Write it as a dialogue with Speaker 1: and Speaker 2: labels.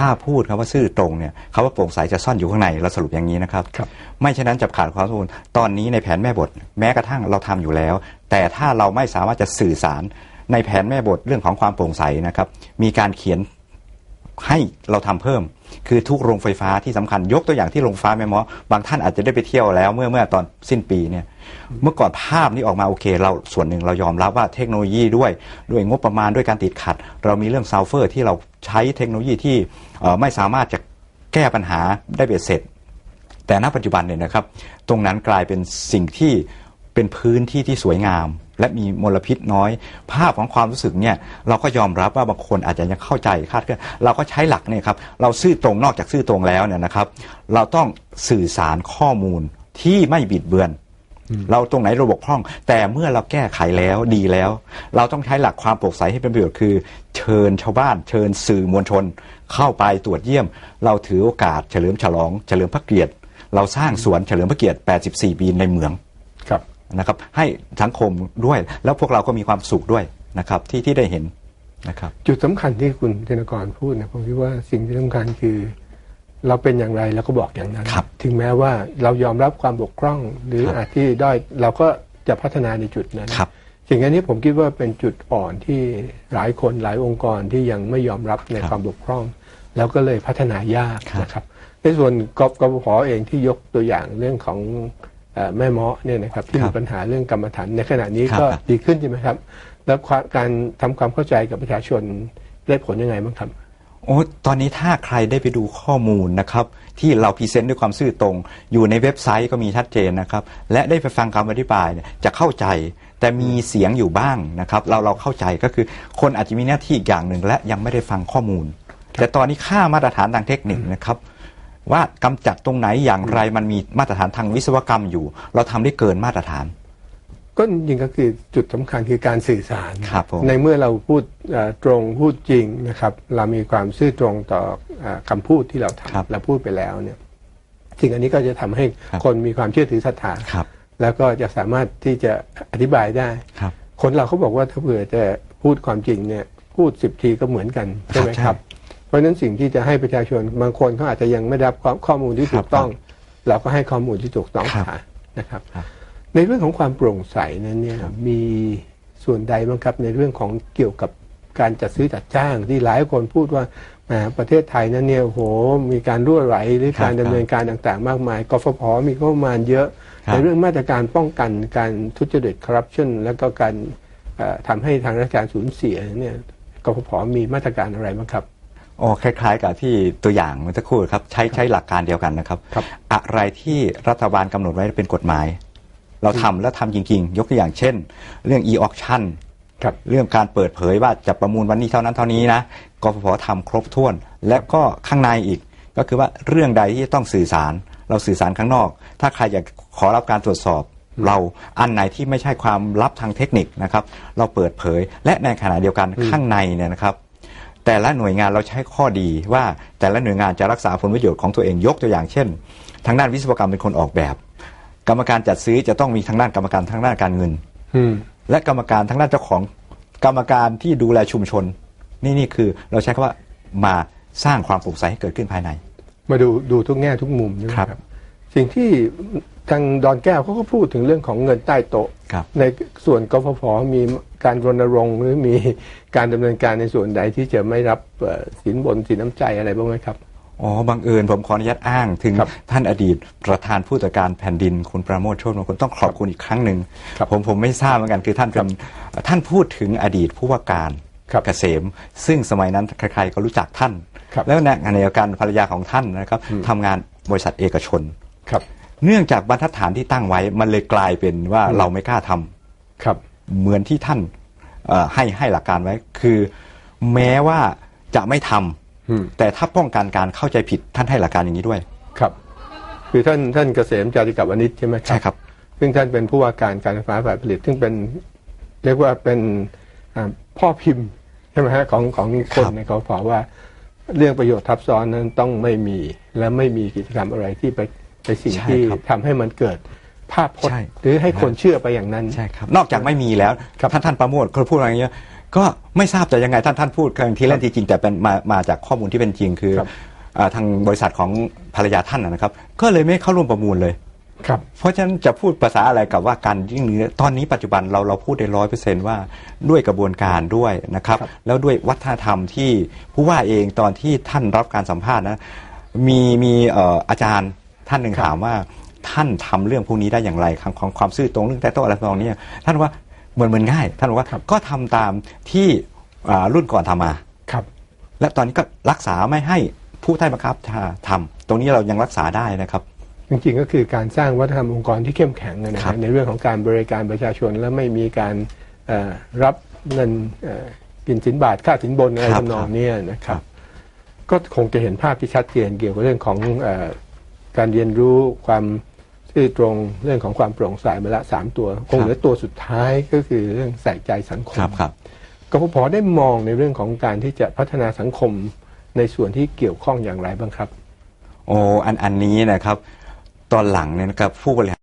Speaker 1: ถ้าพูดคำว่าซื่อตรงเนี่ยคำว่าโปร่งใสจะซ่อนอยู่ข้างในเราสรุปอย่างนี้นะครับ
Speaker 2: ครับ
Speaker 1: ไม่ฉะนั้นจะขาดความสมบูรณ์ตอนนี้ในแผนแม่บท แม้กระทั่งเราทำอยู่แล้ว แต่ถ้าเราไม่สามารถจะสื่อสารในแผนแม่บทเรื่องของความโปร่งใสนะครับมีการเขียน ให้เราทำเพิ่ม คือทุกโรงไฟฟ้าที่สำคัญยกตัวอย่างที่โรงไฟฟ้าแม่หมอบางท่านอาจจะได้ไปเที่ยวแล้วเมื่อเมื่อตอนสิ้นปีเนี่ยเมื่อก่อนภาพนี้ออกมาโอเค เราส่วนหนึ่งเรายอมรับว่าเทคโนโลยีด้วยด้วยงบประมาณด้วยการติดขัด เรามีเรื่องซัลเฟอร์ที่เราใช้เทคโนโลยีที่ไม่สามารถจะแก้ปัญหาได้เบ็ดเสร็จ แต่ณปัจจุบันเนี่ยนะครับ ตรงนั้นกลายเป็นสิ่งที่เป็นพื้นที่ที่สวยงาม และมีมลพิษน้อย ภาพของความรู้สึกเนี่ยเราก็ยอมรับว่าบางคนอาจจะยังเข้าใจคาดเคลื่อนเราก็ใช้หลักเนี่ยครับเราซื่อตรงนอกจากซื่อตรงแล้วเนี่ยนะครับ เราต้องสื่อสารข้อมูลที่ไม่บิดเบือน เราตรงไหนเราบกพร่อง แต่เมื่อเราแก้ไขแล้วดีแล้ว เราต้องใช้หลักความโปร่งใสให้เป็นประโยชน์คือ เชิญชาวบ้าน เชิญสื่อมวลชน เข้าไปตรวจเยี่ยม เราถือโอกาสเฉลิมฉลอง เฉลิมพระเกียรติ เราสร้างสวนเฉลิมพระเกียรติ 84 ปีในเมือง
Speaker 2: ครับ
Speaker 1: นะครับให้สังคมด้วย แล้วพวกเราก็มีความสุขด้วยนะครับที่ที่ได้เห็นนะครับ
Speaker 2: จุดสำคัญที่คุณธนกรพูดนะผมคิดว่าสิ่งที่สำคัญคือ เราเป็นอย่างไรเราก็บอกอย่างนั้น
Speaker 1: ครับ
Speaker 2: ถึงแม้ว่าเรายอมรับความบกพร่อง หรือ
Speaker 1: ครับ
Speaker 2: อาจที่ด้อยเราก็จะพัฒนาในจุดนั้น
Speaker 1: ครับ
Speaker 2: สิ่งอันนี้ผมคิดว่าเป็นจุดอ่อนที่หลายคนหลายองค์กรที่ยังไม่ยอมรับใน
Speaker 1: ครับ
Speaker 2: ความบกพร่อง แล้วก็เลยพัฒนายาก
Speaker 1: ครับ
Speaker 2: นะครับในส่วนกกปพเองที่ยกตัวอย่างเรื่องของเอ่อ แม่เมาะเนี่ยนะครับที่
Speaker 1: ครั
Speaker 2: มี
Speaker 1: บ
Speaker 2: ปัญหาเรื่องกรรมฐานในขณะนี้
Speaker 1: ครับ
Speaker 2: ก็
Speaker 1: ครับ
Speaker 2: ดีขึ้นใช่ไหมครับ แล้วความการทำความเข้าใจกับประชาชนได้ผลยังไงบ้างครับ
Speaker 1: โอ้ตอนนี้ถ้าใครได้ไปดูข้อมูลนะครับ ที่เราพรีเซนต์ด้วยความซื่อตรง อยู่ในเว็บไซต์ก็มีชัดเจนนะครับ และได้ไปฟังคำอธิบายเนี่ยจะเข้าใจ แต่มีเสียงอยู่บ้างนะครับ เราเราเข้าใจก็คือคนอาจจะมีหน้าที่อีกอย่างหนึ่งและยังไม่ได้ฟังข้อมูล แต่ตอนนี้ค่ามาตรฐานทางเทคนิคนะครับ ว่ากำจัดตรงไหนอย่างไรมันมีมาตรฐานทางวิศวกรรมอยู่ เราทำได้เกินมาตรฐาน
Speaker 2: ก็จริงๆก็คือจุดสำคัญคือการสื่อสาร
Speaker 1: ครับผม
Speaker 2: ในเมื่อเราพูดเอ่อตรงพูดจริงนะครับ เรามีความซื่อตรงต่อเอ่อคำพูดที่เรา
Speaker 1: ครับ
Speaker 2: ทำและพูดไปแล้วเนี่ยสิ่งอันนี้ก็จะทำให้
Speaker 1: ครับ
Speaker 2: คนมีความเชื่อถือศรัทธา
Speaker 1: ครับ
Speaker 2: แล้วก็จะสามารถที่จะอธิบายได้
Speaker 1: ครับ
Speaker 2: คนเราเขาบอกว่าถ้าเผื่อจะพูดความจริงเนี่ยพูดสิบทีก็เหมือนกันใช่ไหม
Speaker 1: ครับ
Speaker 2: ครับ เพราะฉะนั้นสิ่งที่จะให้ประชาชนบางคนเขาอาจจะยังไม่ได้รับข้อข้อมูลที่
Speaker 1: ครับ
Speaker 2: ถูกต้อง เราก็ให้ข้อมูลที่ถูกต้อง
Speaker 1: ครับ
Speaker 2: ค่ะนะครับ
Speaker 1: ครับ
Speaker 2: ในเรื่องของความโปร่งใสนั้นเนี่ยมีส่วนใดบ้างครับในเรื่องของเกี่ยวกับการจัดซื้อจัดจ้างที่หลายคนพูดว่าแหมประเทศไทยนั้นเนี่ยโอ้โหมีการรั่วไหลหรือ
Speaker 1: ครับ
Speaker 2: การดำเนินการต่างๆ มากมาย กฟผมีงบประมาณเยอะ
Speaker 1: ครับ
Speaker 2: ในเรื่องมาตรการป้องกันการทุจริตคอร์รัปชันแล้วก็การเอ่อทำให้ทางราชการสูญเสียเนี่ยกฟผมีมาตรการอะไรบ้างครับ
Speaker 1: อ๋อคล้าย ๆ กับที่ตัวอย่างเมื่อสักครู่ครับใช้ใช้หลักการเดียวกันนะครับ
Speaker 2: ครับ
Speaker 1: อะไรที่รัฐบาลกำหนดไว้เป็นกฎหมาย เราทำแล้วทำจริง ๆ ยกตัวอย่างเช่น เรื่อง e-auction
Speaker 2: ครับ
Speaker 1: เรื่องการเปิดเผยว่าจะประมูลวันนี้เท่านั้นเท่านี้นะกฟผทำครบถ้วน และก็ข้างในอีก ก็คือว่าเรื่องใดที่ต้องสื่อสาร เราสื่อสารข้างนอก ถ้าใครอยากขอรับการตรวจสอบ เราอันไหนที่ไม่ใช่ความลับทางเทคนิคนะครับ เราเปิดเผยและในขณะเดียวกันข้างในเนี่ยนะครับ แต่ละหน่วยงานเราใช้ข้อดีว่าแต่ละหน่วยงานจะรักษาผลประโยชน์ของตัวเองยกตัวอย่างเช่น ทางด้านวิศวกรรมเป็นคนออกแบบ กรรมการจัดซื้อจะต้องมีทางด้านกรรมการทางด้านการเงิน
Speaker 2: อืม
Speaker 1: และกรรมการทางด้านเจ้าของกรรมการที่ดูแลชุมชน นี่นี่คือเราใช้คำว่ามาสร้างความโปร่งใสให้เกิดขึ้นภายใน
Speaker 2: มาดูดูทุกแง่ทุกมุมใช่ไหม
Speaker 1: ครับ
Speaker 2: ครับ สิ่งที่ทางดอนแก้วเขาก็พูดถึงเรื่องของเงินใต้โต๊ะ
Speaker 1: ครับ
Speaker 2: ในส่วนกฟผมีการรณรงค์หรือมีการดำเนินการในส่วนใดที่จะไม่รับเอ่อสินบนสินน้ำใจอะไรบ้างไหมครับ
Speaker 1: อ๋อ บังเอิญผมขออนุญาตอ้างถึง
Speaker 2: ครับ
Speaker 1: ท่านอดีตประธานผู้ตรวจการแผ่นดินคุณประโมทโชติมงคลต้องขอบคุณอีกครั้งหนึ่ง
Speaker 2: ครับ
Speaker 1: ผมผมไม่ทราบเหมือนกันคือท่านเป็นท่านพูดถึงอดีตผู้ว่าการ
Speaker 2: ครับ
Speaker 1: เกษม ซึ่งสมัยนั้นใครๆก็รู้จักท่าน
Speaker 2: ครับ
Speaker 1: แล้วในขณะเดียวกันภรรยาของท่านนะครับทำงานบริษัทเอกชน
Speaker 2: ครับ
Speaker 1: เนื่องจากบรรทัดฐานที่ตั้งไว้ มันเลยกลายเป็นว่าเราไม่กล้าทำ
Speaker 2: ครับ
Speaker 1: เหมือนที่ท่านเอ่อให้ให้หลักการไว้ คือแม้ว่าจะไม่ทำ
Speaker 2: อืม
Speaker 1: แต่ถ้าป้องกันการเข้าใจผิดท่านให้หลักการอย่างนี้ด้วย
Speaker 2: ครับ คือท่านท่านเกษมจาริกับวณิชใช่ไหมครับ
Speaker 1: ใช่ครับ
Speaker 2: ซึ่งท่านเป็นผู้ว่าการการไฟฟ้าฝ่ายผลิต ซึ่งเป็นเรียกว่าเป็นอ่าพ่อพิมพ์ใช่ไหมฮะของของคน
Speaker 1: ครับ
Speaker 2: ในกฟผว่าเรื่องประโยชน์ทับซ้อนนั้นต้องไม่มีและไม่มีกิจกรรมอะไรที่ไป ไปสิ่ง
Speaker 1: ใช่
Speaker 2: ที่
Speaker 1: ครับ
Speaker 2: ทำให้มันเกิดภาพพจ
Speaker 1: ใช่
Speaker 2: น์หรือให้คนเชื่อไปอย่างนั้น
Speaker 1: ใช่ครับนอกจากไม่มีแล้ว
Speaker 2: ครับ
Speaker 1: ท่านท่านประโมทเขาพูดอะไรอย่างเงี้ยก็ไม่ทราบจะยังไงท่านท่านพูดกันทีเล่นทีจริงแต่เป็นมามาจากข้อมูลที่เป็นจริงคือ
Speaker 2: ครับ
Speaker 1: อาทางบริษัทของภรรยาท่านนะนะครับ ก็เลยไม่เข้าร่วมประมูลเลย
Speaker 2: ครับ
Speaker 1: เพราะฉะนั้นจะพูดภาษาอะไรกับว่าการยิ่งนี้ตอนนี้ปัจจุบันเราเราพูดได้ร้อยเปอร์เซนว่าด้วยกระบวนการด้วยนะครับ
Speaker 2: ครับ
Speaker 1: แล้วด้วยวัฒนธรรมที่ผู้ว่าเองตอนที่ท่านรับการสัมภาษณ์นะมีมีเอ่ออาจารย์ ท่านหนึ่งถามว่าท่านทำเรื่องพวกนี้ได้อย่างไรของของความซื่อตรงเรื่องแต่โต้อะไรตรงนี้ท่านว่าเหมือนเหมือนง่าย ท่านบอกว่า
Speaker 2: ครับ
Speaker 1: ก็ทำตามที่อ่ารุ่นก่อนทำมา
Speaker 2: ครับ
Speaker 1: และตอนนี้ก็รักษาไม่ให้ผู้ใต้บังคับทำตรงนี้เรายังรักษาได้นะครับ
Speaker 2: จริงๆก็คือการสร้างวัฒนธรรมองค์กรที่เข้มแข็งนะ
Speaker 1: ครั
Speaker 2: ฮะ
Speaker 1: บ
Speaker 2: ในเรื่องของการบริการประชาชนและไม่มีการเอ่อรับเงินเอ่อกินสินบาทค่าสินบนอะไร
Speaker 1: ครับ
Speaker 2: ทำนองเนี้ยนะครั
Speaker 1: ครับบ
Speaker 2: ก็คงจะเห็นภาพที่ชัดเจนเกี่ยวกับเรื่องของเออ การเรียนรู้ความซื่อตรงเรื่องของความโปร่งใสมาละสามตัว คงเหลือตัวสุดท้ายก็คือเรื่องใส่ใจสังค
Speaker 1: ครั
Speaker 2: ม
Speaker 1: บครับ
Speaker 2: กพพได้มองในเรื่องของการที่จะพัฒนาสังคมในส่วนที่เกี่ยวข้องอย่างไรบ้างครับ
Speaker 1: โอ้อันอันนี้นะครับ ตอนหลังเนี่ยนะครับผู้บริหาร